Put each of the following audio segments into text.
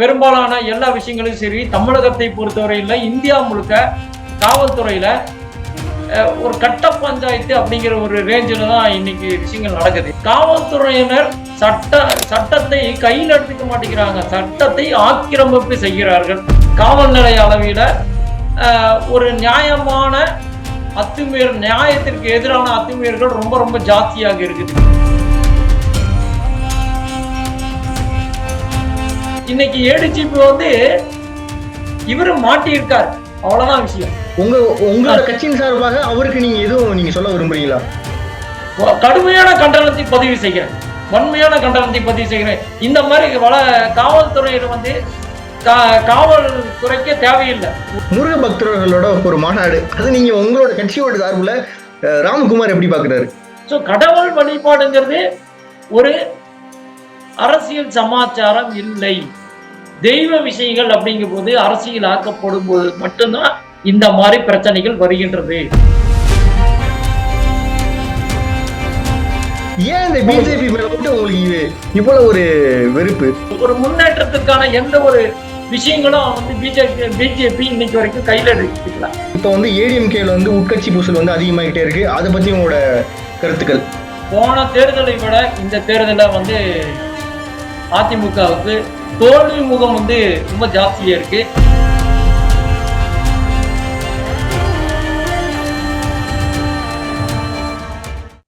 பெரும்பாலான எல்லா விஷயங்களும் சரி தமிழகத்தை பொறுத்தவரையில் இந்தியா முழுக்க காவல்துறையில ஒரு கட்ட பஞ்சாயத்து அப்படிங்கிற ஒரு ரேஞ்சில் தான் இன்னைக்கு விஷயங்கள் நடக்குது. காவல்துறையினர் சட்ட சட்டத்தை கையில் எடுத்துக்க மாட்டேங்கிறாங்க. சட்டத்தை ஆக்கிரமிப்பு செய்கிறார்கள். காவல் நிலைய அளவில் ஒரு நியாயமான அத்துமீறல் நியாயத்திற்கு எதிரான அத்துமீறல்கள் ரொம்ப ரொம்ப ஜாஸ்தியாக இருக்குது. இன்னைக்கு ஏடிஜிபி வந்து இவரு மாட்டியிருக்கார். அவ்வளவுதான் விஷயம். உங்க உங்களோட கட்சியின் சார்பாக அவருக்கு நீங்க எதுவும் நீங்க சொல்ல விரும்புறீங்களா? கடுமையான கண்டனத்தை பதிவு செய்கிறேன். வன்மையான கண்டனத்தை பதிவு செய்கிறேன். இந்த மாதிரி வள காவல்துறையில வந்து காவல்துறைக்கே தேவையில்லை. முருக பக்தர்களோட ஒரு மாநாடு. அது நீங்க உங்களோட கட்சியோட சார்புல ராம்குமார் எப்படி பாக்குறாரு? ஸோ கடவுள் வழிபாடுங்கிறது ஒரு அரசியல் சமாச்சாரம் இல்லை. தெய்வ விஷயங்கள் அப்படிங்கும் போது அரசியல் ஆக்கப்படும் போது மட்டும்தான் இந்த மாதிரி பிரச்சனைகள் வருகின்றது. ஏன் இந்த பிஜேபி மேல மட்டும் உங்களுக்கு இவ்வளவு ஒரு வெறுப்பு? ஒரு முன்னேற்றத்துக்கான எந்த ஒரு விஷயங்களும் வந்து பிஜேபி பிஜேபி இன்னைக்கு வரைக்கும் கையில எடுத்துக்கல. இப்போ வந்து ஏடிஎம்கேல வந்து உட்கட்சி பூசல் வந்து அதிகமாகிட்டே இருக்கு. அதை பத்தி உங்களோட கருத்துக்கள்? போன தேர்தலை விட இந்த தேர்தலில் வந்து அதிமுகவுக்கு தோல்வி முகம் வந்து ரொம்ப ஜாஸ்தியா இருக்கு.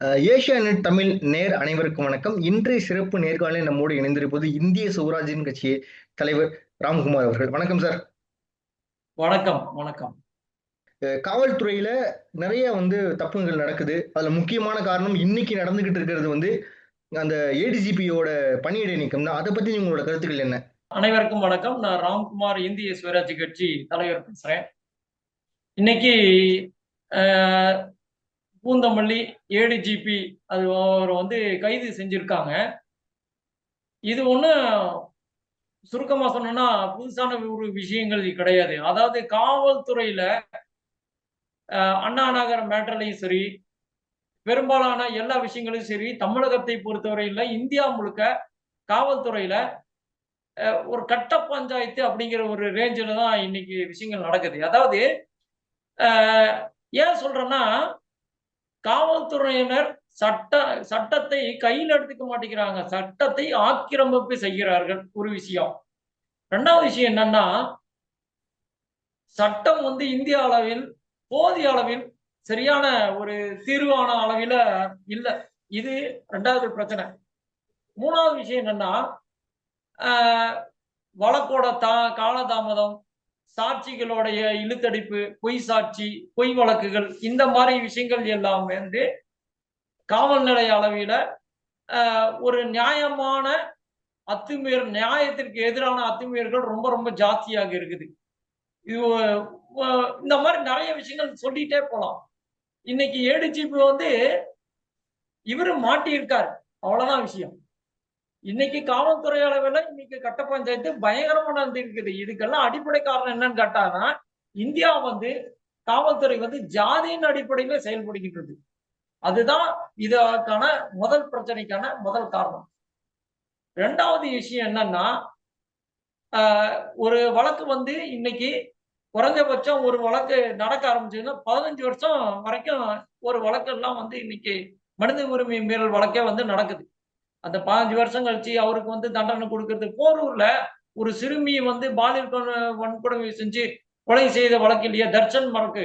அஹ், ஏஷியா நெட் தமிழ் நேர் அனைவருக்கும் வணக்கம். இன்றைய சிறப்பு நேர்காணலில் நம்மோடு இணைந்திருப்பது இந்திய சுவராஜின் கட்சி தலைவர் ராம்குமார் அவர்கள். வணக்கம் சார். வணக்கம் வணக்கம். காவல்துறையில நிறைய வந்து தப்புங்கள் நடக்குது. அதுல முக்கியமான காரணம் இன்னைக்கு நடந்துகிட்டு இருக்கிறது வந்து அந்த ஏடிஜிபியோட பணியிடை நீக்கம் தான். அதை பத்தி உங்களோட கருத்துக்கள் என்ன? அனைவருக்கும் வணக்கம். நான் ராம்குமார் இந்திய சுயராட்சி கட்சி தலைவர் பேசுறேன். இன்னைக்கு பூந்தமல்லி ஏடிஜிபி அது அவர் வந்து கைது செஞ்சிருக்காங்க. இது ஒன்று சுருக்கமாக சொன்னோம்னா புதுசான ஒரு விஷயங்கள் கிடையாது. அதாவது காவல்துறையில அண்ணா நகர் மேட்டர்லையும் சரி பெரும்பாலான எல்லா விஷயங்களும் சரி தமிழகத்தை பொறுத்தவரையில இந்தியா முழுக்க காவல்துறையில அஹ், ஒரு கட்ட பஞ்சாயத்து அப்படிங்கிற ஒரு ரேஞ்சில் தான் இன்னைக்கு விஷயங்கள் நடக்குது. அதாவது ஏன் சொல்றேன்னா காவல்துறையினர் சட்ட சட்டத்தை கையில் எடுத்துக்க மாட்டேங்கிறாங்க. சட்டத்தை ஆக்கிரமிப்பு செய்கிறார்கள். ஒரு விஷயம். ரெண்டாவது விஷயம் என்னன்னா சட்டம் வந்து இந்திய அளவில் போதிய அளவில் சரியான ஒரு தீர்வான அளவில இல்லை. இது ரெண்டாவது பிரச்சனை. மூணாவது விஷயம் என்னன்னா ஆஹ் வழக்கோட தா காலதாமதம் சாட்சிகளுடைய இழுத்தடிப்பு பொய் சாட்சி பொய் வழக்குகள் இந்த மாதிரி விஷயங்கள் எல்லாம் வந்து காவல் நிலைய அளவில ஆஹ் ஒரு நியாயமான அத்துமீர் நியாயத்திற்கு எதிரான அத்துமீறல்கள் ரொம்ப ரொம்ப ஜாஸ்தியாக இருக்குது. இது இந்த மாதிரி நிறைய விஷயங்கள் சொல்லிட்டே போலாம். இன்னைக்கு ஏடிஜிபி வந்து இவரு மாட்டியிருக்காரு. அவ்வளவுதான் விஷயம். இன்னைக்கு காவல்துறை அளவில் இன்னைக்கு கட்ட பஞ்சாயத்து பயங்கரமா நடந்திருக்குது. இதுக்கெல்லாம் அடிப்படை காரணம் என்னன்னு கேட்டாங்கன்னா இந்தியா வந்து காவல்துறை வந்து ஜாதியின் அடிப்படையில செயல்படுகின்றது. அதுதான் இதற்கான முதல் பிரச்சனைக்கான முதல் காரணம். ரெண்டாவது விஷயம் என்னன்னா ஆஹ், ஒரு வழக்கு வந்து இன்னைக்கு குறைஞ்சபட்சம் ஒரு வழக்கு நடக்க ஆரம்பிச்சதுன்னா பதினஞ்சு வருஷம் வரைக்கும் ஒரு வழக்கெல்லாம் வந்து இன்னைக்கு மனித உரிமை மீறல் வழக்கே வந்து நடக்குது. அந்த பதினஞ்சு வருஷம் கழிச்சு அவருக்கு வந்து தண்டனை கொடுக்கறது போரூர்ல ஒரு சிறுமியை வந்து பாலியல் வன்கொடுமை செஞ்சு கொலை செய்த வழக்கு இல்லையா? தர்ஷன் வழக்கு.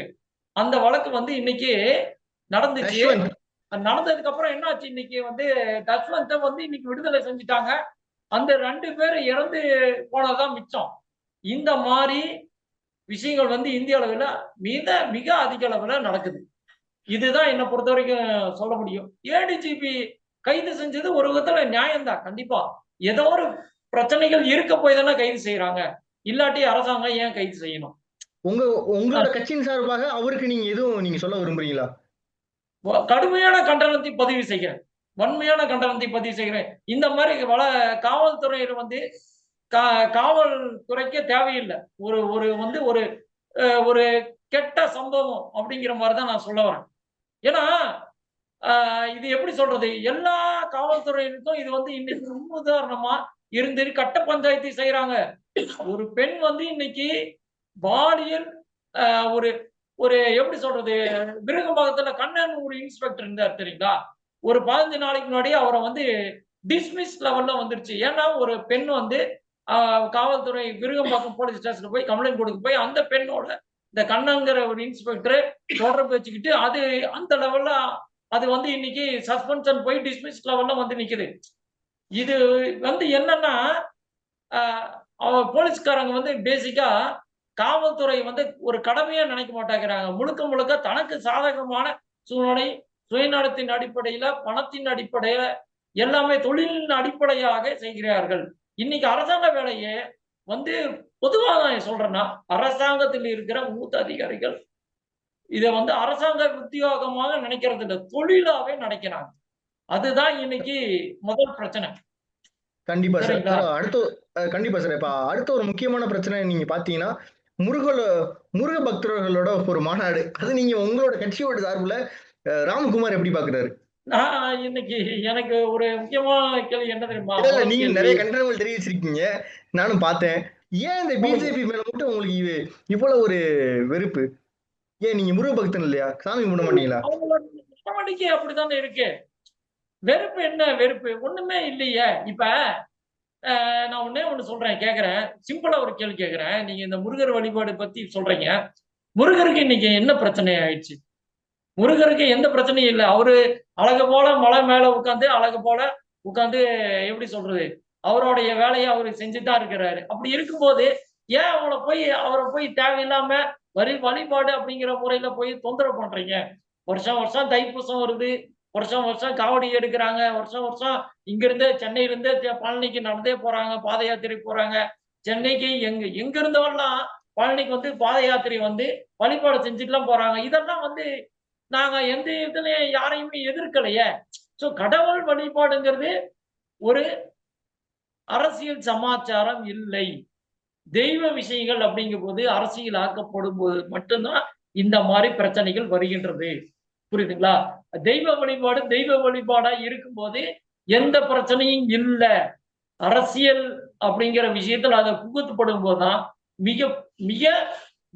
அந்த வழக்கு வந்து இன்னைக்கு நடந்துச்சு. நடந்ததுக்கு அப்புறம் என்னாச்சு? இன்னைக்கு வந்து தஸ்வந்தை வந்து இன்னைக்கு விடுதலை செஞ்சுட்டாங்க. அந்த ரெண்டு பேர் இறந்து போனதுதான் மிச்சம். இந்த மாதிரி விஷயங்கள் வந்து இந்திய அளவில் மிக மிக அதிக அளவில் நடக்குது. இதுதான் என்னை பொறுத்த வரைக்கும் சொல்ல முடியும். ஏடிஜிபி கைது செஞ்சது ஒரு விதத்துல நியாயம்தான் கண்டிப்பா. ஏதோ ஒரு பிரச்சனைகள் இருக்க போய் தானே கைது செய்யறாங்க இல்லாட்டி அரசாங்கம் ஏன் கைது செய்யணும்? உங்க உங்களோட கட்சியின் சார்பாக அவருக்கு நீங்க எதுவும் நீங்க சொல்ல விரும்புறீங்களா? கடுமையான கண்டனத்தை பதிவு செய்கிறேன். வன்மையான கண்டனத்தை பதிவு செய்கிறேன். இந்த மாதிரி வள காவல்துறையில வந்து கா காவல்துறைக்கே தேவையில்லை. ஒரு ஒரு வந்து ஒரு ஒரு கெட்ட சம்பவம் அப்படிங்கிற மாதிரி தான் நான் சொல்ல வரேன். ஏன்னா இது எப்படி சொல்றது? எல்லா காவல்துறையினருக்கும் இது வந்து இன்னைக்கு முன் உதாரணமா இருந்து கட்ட பஞ்சாயத்து செய்யறாங்க ஒரு பெண் வந்து இன்னைக்கு பாலியல் ஒரு ஒரு எப்படி சொல்றது? விருகம்பாக்கத்துல கண்ணன் ஒரு இன்ஸ்பெக்டர் இருந்தார் தெரியுங்களா? ஒரு பதினஞ்சு நாளைக்கு முன்னாடி அவரை வந்து டிஸ்மிஸ் லெவல்ல வந்துருச்சு. ஏன்னா ஒரு பெண் வந்து காவல்துறை விருகம்பாக்கம் போலீஸ் ஸ்டேஷன்ல போய் கம்ப்ளைண்ட் கொடுக்க போய் அந்த பெண்ணோட இந்த கண்ணங்கிற ஒரு இன்ஸ்பெக்டர் தொடர்பு வச்சுக்கிட்டு அது அந்த லெவல்ல அது வந்து இன்னைக்கு சஸ்பென்ஷன் போய் டிஸ்மிஸ் லெவல்ல வந்து நிக்குது. இது வந்து என்னன்னா ஆஹ், அவ போலீஸ்காரங்க வந்து பேசிக்கா காவல்துறை வந்து ஒரு கடமையா நினைக்க மாட்டேங்கிறாங்க. முழுக்க முழுக்க தனக்கு சாதகமான சூழ்நிலை சுயநலத்தின் அடிப்படையில பணத்தின் அடிப்படையில எல்லாமே தொழிலின் அடிப்படையாக செய்கிறார்கள். இன்னைக்கு அரசாங்க வேலையை வந்து பொதுவாக நான் சொல்றேன்னா அரசாங்கத்தில் இருக்கிற மூத்த அதிகாரிகள் இதை வந்து அரசாங்க உத்தியோகமாக நினைக்கிறது இல்லை தொழிலாவே நினைக்கிறாங்க. அதுதான் இன்னைக்கு முதல் பிரச்சனை. கண்டிப்பா சார். அடுத்த கண்டிப்பா சார். இப்ப அடுத்த ஒரு முக்கியமான பிரச்சனை நீங்க பாத்தீங்கன்னா முருகல முருக பக்தர்களோட ஒரு மாநாடு. அது நீங்க உங்களோட கட்சியோட சார்புல ராமகுமார் எப்படி பாக்குறாரு? நான் இன்னைக்கு எனக்கு ஒரு முக்கியமான கேள்வி என்ன தெரியுமா? நீங்க. நிறைய கண்டனங்கள் தெரிவிச்சிருக்கீங்க. நானும் பார்த்தேன். ஏன் இந்த பிஜேபி மேல மட்டும் உங்களுக்கு இது இவ்வளவு ஒரு வெறுப்பு? ஏன் நீங்க முருக பக்தன் இல்லையா? சாமி கும்பிட மாட்டீங்களா? நடவடிக்கை அப்படித்தானே இருக்கு. வெறுப்பு என்ன வெறுப்பு? ஒண்ணுமே இல்லையே. இப்ப நான் ஒண்ணே ஒண்ணு சொல்றேன் கேக்குறேன். சிம்பிளா ஒரு கேள்வி கேக்குறேன். நீங்க இந்த முருகர் வழிபாடு பத்தி சொல்றீங்க. முருகருக்கு இன்னைக்கு என்ன பிரச்சனை ஆயிடுச்சு? முருகருக்கு எந்த பிரச்சனையும் இல்லை. அவரு அழகு போல மலை மேல உட்காந்து அழகு போல உட்காந்து எப்படி சொல்றது? அவருடைய வேலையை அவர் செஞ்சுதான் இருக்கிறாரு. அப்படி இருக்கும்போது ஏன் அவங்கள போய் அவரை போய் தேவையில்லாம வரி வழிபாடு அப்படிங்கிற முறையில போய் தொந்தரவு பண்றீங்க? வருஷம் வருஷம் தைப்பூசம் வருது. வருஷம் வருஷம் காவடி எடுக்கிறாங்க. வருஷம் வருஷம் இங்க இருந்தே பழனிக்கு நடந்தே போறாங்க பாத யாத்திரை போறாங்க. சென்னைக்கு எங்க எங்க இருந்தவெல்லாம் பழனிக்கு வந்து பாத யாத்திரை வந்து வழிபாடு செஞ்சுட்டுலாம் போறாங்க. இதெல்லாம் வந்து நாங்க எந்த இதுலயும் யாரையுமே எதிர்க்கலையே. சோ கடவுள் வழிபாடுங்கிறது ஒரு அரசியல் சமாச்சாரம் இல்லை. தெய்வ விஷயங்கள் அப்படிங்கும் போது அரசியல் ஆக்கப்படும் போது மட்டும்தான் இந்த மாதிரி பிரச்சனைகள் வருகின்றது. புரியுதுங்களா? தெய்வ வழிபாடு தெய்வ வழிபாடா இருக்கும்போது எந்த பிரச்சனையும் இல்லை. அரசியல் அப்படிங்கிற விஷயத்துல அதை புகுத்தப்படும் போதுதான் மிக மிக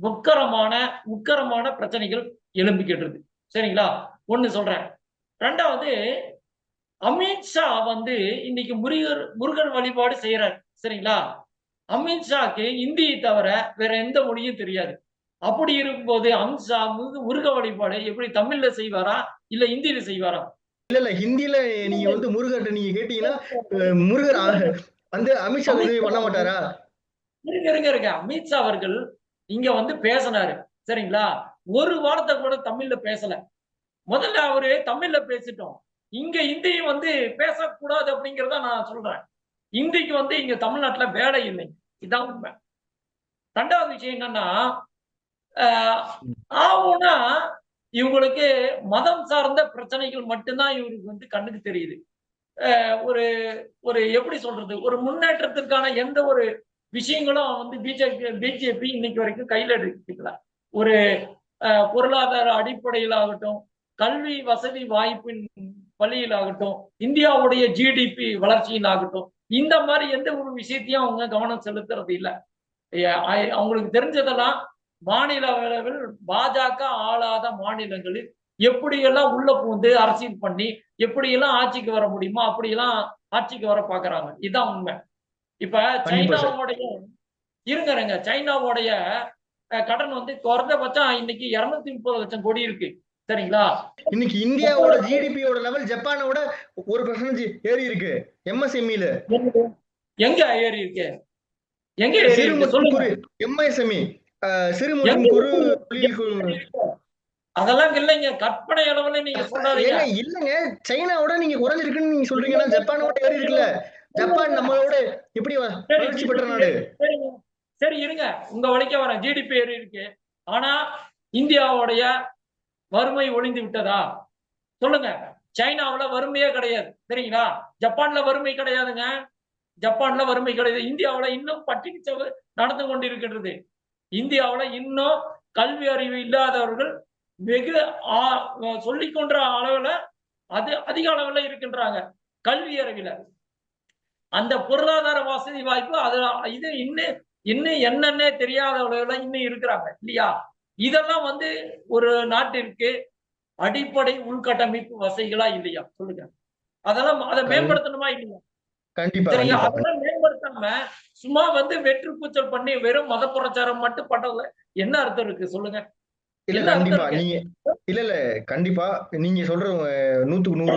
உக்கரமான உக்கரமான பிரச்சனைகள் எழும்புகின்றது சரிங்களா? ஒண்ணு சொல்றேன். ரெண்டாவது அமித்ஷா வந்து இன்னைக்கு முருகர் முருகன் வழிபாடு செய்யறாரு சரிங்களா? அமித்ஷாக்கு இந்தியை தவிர வேற எந்த மொழியும் தெரியாது. அப்படி இருக்கும்போது அமித்ஷா முருக வழிபாடு எப்படி தமிழ்ல செய்வாரா? இல்ல இந்தியில செய்வாரா? இல்ல இல்ல ஹிந்தில நீங்க வந்து முருகர்ட்ட நீங்க கேட்டீங்கன்னா முருகர் வந்து அமித்ஷா பண்ண மாட்டாரா? இருங்க இருங்க இருங்க. அமித்ஷா அவர்கள் இங்க வந்து பேசினாரு. சரிங்களா? ஒரு வார்த்தை கூட தமிழ்ல பேசல. முதல்ல அவரு தமிழ்ல பேசிட்டோம். இங்க இந்தியை வந்து பேசக்கூடாது அப்படிங்கிறத நான் சொல்றேன். இந்திக்கு வந்து இங்க தமிழ்நாட்டுல வேலை இல்லை. இதான் உண்மை. ரெண்டாவது விஷயம் என்னன்னா ஆஹ் ஆவுனா இவங்களுக்கு மதம் சார்ந்த பிரச்சனைகள் மட்டும்தான் இவருக்கு வந்து கண்ணுக்கு தெரியுது. ஒரு ஒரு எப்படி சொல்றது? ஒரு முன்னேற்றத்திற்கான எந்த ஒரு விஷயங்களும் வந்து பிஜேபி பிஜேபி இன்னைக்கு வரைக்கும் கையில எடுத்துக்கல ஒரு பொருளாதார அடிப்படையில் ஆகட்டும் கல்வி வசதி வாய்ப்பின் வழியில் ஆகட்டும் இந்தியாவுடைய ஜிடிபி வளர்ச்சியில் ஆகட்டும் இந்த மாதிரி எந்த ஒரு விஷயத்தையும் அவங்க கவனம் செலுத்துறது இல்லை. அவங்களுக்கு தெரிஞ்சதெல்லாம் மாநில அளவில் பாஜக ஆளாத மாநிலங்களில் எப்படியெல்லாம் உள்ள பூந்து அரசியல் பண்ணி எப்படியெல்லாம் ஆட்சிக்கு வர முடியுமோ அப்படியெல்லாம் ஆட்சிக்கு வர பாக்குறாங்க. இதுதான் உண்மை. இப்ப. சைனாவுடைய இருங்க இருங்க சைனாவுடைய கடன் வந்து குறைந்தபட்சம் இன்னைக்கு இருநூத்தி முப்பது லட்சம் கோடி இருக்கு. சரிங்களா? இன்னைக்கு இந்தியாவோட ஜிடிபியோட லெவல் ஜப்பானோட ஒரு பர்சன்டேஜ் ஏறி இருக்கு. எம்எஸ்எம்இல எங்க ஏறி இருக்கு? எங்க ஏறி இருக்கு? சொல்லுங்க. எம்எஸ்எம்இ சிறு குறு இருக்கு? அதெல்லாம் இல்லைங்க. கற்பனை அளவுல நீங்க ஏங்க இல்லங்க. சைனாவோட நீங்க குறைஞ்சிருக்குன்னு நீங்க சொல்றீங்கன்னா ஜப்பானோட ஏறி இருக்குல்ல. ஜப்பான் நம்மளோட எப்படி வளர்ச்சி பெற்ற நாடு. சரி இருங்க. உங்க வழிக்க வரேன். ஜிடிபி ஏறி இருக்கு. ஆனா இந்தியாவுடைய வறுமை ஒளிந்து விட்டதா? சொல்லுங்க. சைனாவில் வறுமையே கிடையாது. சரிங்களா ஜப்பான்ல வறுமை கிடையாதுங்க. ஜப்பான்ல வறுமை கிடையாது. இந்தியாவில் இன்னும் பட்டினி சவு நடந்து கொண்டிருக்கிறது இந்தியாவில் இன்னும் கல்வி அறிவு இல்லாதவர்கள் வெகு ஆ- சொல்லிக் அளவுல அது அதிக அளவுல இருக்கின்றாங்க. கல்வி அறிவில. அந்த பொருளாதார வசதி வாய்ப்பு அது இது இன்னும் இன்னும் என்னன்னே தெரியாதவர்கள் இன்னும் இருக்கிறாங்க இல்லையா? இதெல்லாம் வந்து ஒரு நாட்டிற்கு அடிப்படை உள்கட்டமைப்பு வசதிகளா இல்லையா? சொல்லுங்க. அதெல்லாம் அதை மேம்படுத்தணுமா இல்லையா? கண்டிப்பா அதெல்லாம் மேம்படுத்தாம சும்மா வந்து வெற்று கூச்சல் பண்ணி வெறும் மத பிரச்சாரம் மட்டும் பண்றதுல என்ன அர்த்தம் இருக்கு? சொல்லுங்க. இல்ல கண்டிப்பா? நீங்க இல்ல இல்ல. கண்டிப்பா. நீங்க சொல்ற நூத்துக்கு நூறு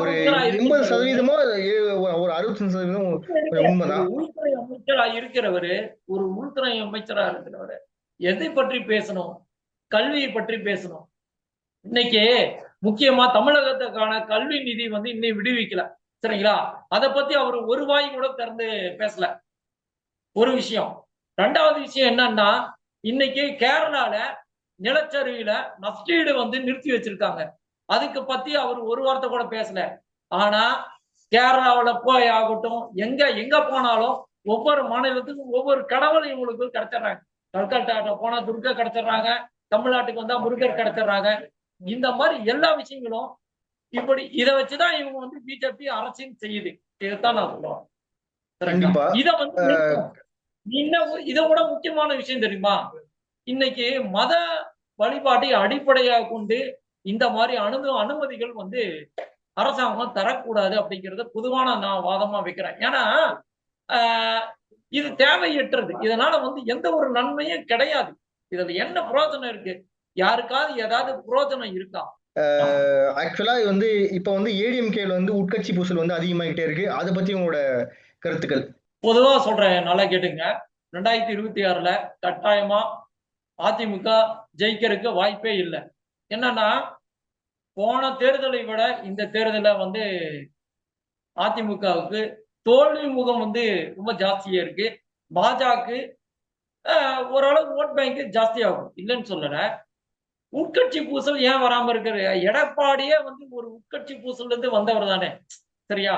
ஒரு எண்பது சதவீதமோ ஒரு அறுபத்தஞ்சு சதவீதம் உண்மைதான். உள்துறை அமைச்சரா இருக்கிறவரு ஒரு உள்துறை அமைச்சரா இருக்கிறவரு எதை பற்றி பேசணும்? கல்வியை பற்றி பேசணும். இன்னைக்கு முக்கியமா தமிழகத்துக்கான கல்வி நிதி வந்து இன்னும் விடுவிக்கல. சரிங்களா? அதை பத்தி அவர் ஒரு வாய் கூட திறந்து பேசல. ஒரு விஷயம். ரெண்டாவது விஷயம் என்னன்னா இன்னைக்கு கேரளால நிலச்சரிவுல நஷ்டீடு வந்து நிறுத்தி வச்சிருக்காங்க. அதுக்கு பத்தி அவர் ஒரு வார்த்தை கூட பேசல. ஆனா கேரளாவுல போய் ஆகட்டும் எங்க எங்க போனாலும் ஒவ்வொரு மாநிலத்துக்கும் ஒவ்வொரு கடவுள் இவங்களுக்கு கிடைச்சிடுறாங்க. கல்கட்டாட்ட போனா துர்கா கிடைச்சிடுறாங்க தமிழ்நாட்டுக்கு வந்தா முருகர் கிடைச்சிடுறாங்க. இந்த மாதிரி எல்லா விஷயங்களும் இப்படி இதை வச்சுதான் இவங்க வந்து பிஜேபி அரசியல் செய்யுது. இதைத்தான் நான் சொல்லுவேன். இத வந்து. இன்னும் இதை விட முக்கியமான விஷயம் தெரியுமா? இன்னைக்கு மத வழிபாட்டை அடிப்படையாக கொண்டு இந்த மாதிரி அனு அனுமதிகள் வந்து அரசாங்கம் தரக்கூடாது அப்படிங்கறத பொதுவான நான் வாதமா வைக்கிறேன். ஏன்னா இது தேவையற்றது. இதனால வந்து எந்த ஒரு நன்மையும் கிடையாது. இதுல என்ன புரோஜனம் இருக்கு? யாருக்காவது ஏதாவது புரோஜனம் இருக்கா? ஆக்சுவலா வந்து இப்ப வந்து ஏடிஎம்கேல வந்து உட்கட்சி பூசல் வந்து அதிகமாகிட்டே இருக்கு. அதை பத்தி உங்களோட கருத்துக்கள். பொதுவா சொல்றேன் நல்லா கேட்டுங்க. ரெண்டாயிரத்தி இருபத்தி ஆறுல கட்டாயமா அதிமுக ஜெயிக்கிறதுக்கு வாய்ப்பே இல்லை. என்னன்னா போன தேர்தலை விட இந்த தேர்தல வந்து அதிமுகவுக்கு தோல்வி முகம் வந்து ரொம்ப ஜாஸ்தியா இருக்கு. பாஜக ஓரளவு ஓட் பேங்க் ஜாஸ்தியாகும். இல்லைன்னு சொல்லல. உட்கட்சி பூசல் ஏன் வராம இருக்கிற எடப்பாடியே வந்து ஒரு உட்கட்சி பூசல்ல இருந்து வந்தவர் தானே. சரியா?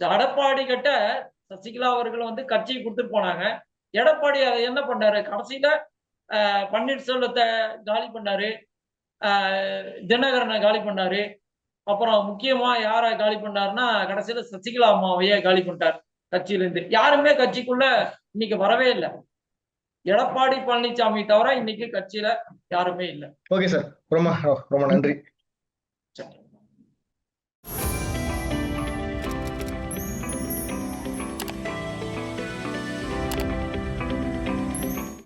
எடப்பாடி கிட்ட சசிகலா அவர்கள் வந்து கட்சியை கொடுத்துட்டு போனாங்க. எடப்பாடி அதை என்ன பண்ணாரு? கடைசியில பன்னீர்செல்வத்தை காலி பண்ணாரு. ஆஹ், தினகரனை காலி பண்ணாரு. அப்புறம் முக்கியமா யாரை காலி பண்ணாருன்னா கடைசியில சசிகலா அம்மாவையே காலி பண்ணிட்டார் கட்சியில இருந்து யாருமே கட்சிக்குள்ள இன்னைக்கு வரவே இல்லை. எடப்பாடி பழனிசாமி தவிர இன்னைக்கு கட்சியில யாருமே இல்லை. Okay sir. ரொம்ப ரொம்ப நன்றி.